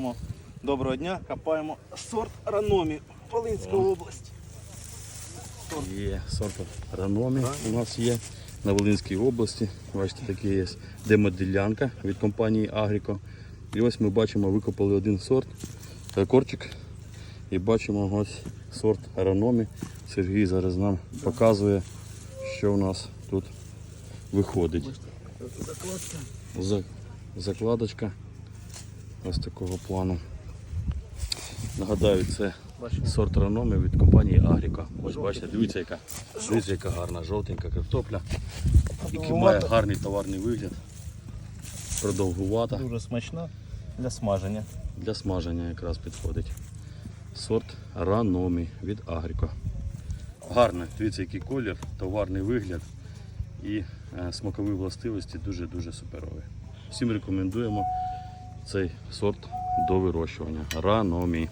Кажемо доброго дня, копаємо сорт Рономі, Волинська область. Є сорт Рономі у нас є на Волинській області. Бачите, такі є демоділянка від компанії Агріко. І ось ми бачимо, викопали один сорт, е, корчик. І бачимо ось сорт Рономі. Сергій зараз нам показує, що у нас тут виходить. За- Закладочка ось такого плану. Нагадаю, це сорт Рономі від компанії Агріка. Ось бачите, дивіться, яка, дивіться, яка гарна жовтенька картопля, який має гарний товарний вигляд, продовгувата, Дуже смачна для смаження. для смаження якраз підходить. Сорт Рономі від Агріко. Гарне, дивіться, який колір, товарний вигляд і е, смакові властивості дуже-дуже суперові. Всім рекомендуємо цей сорт до вирощування. Рономі.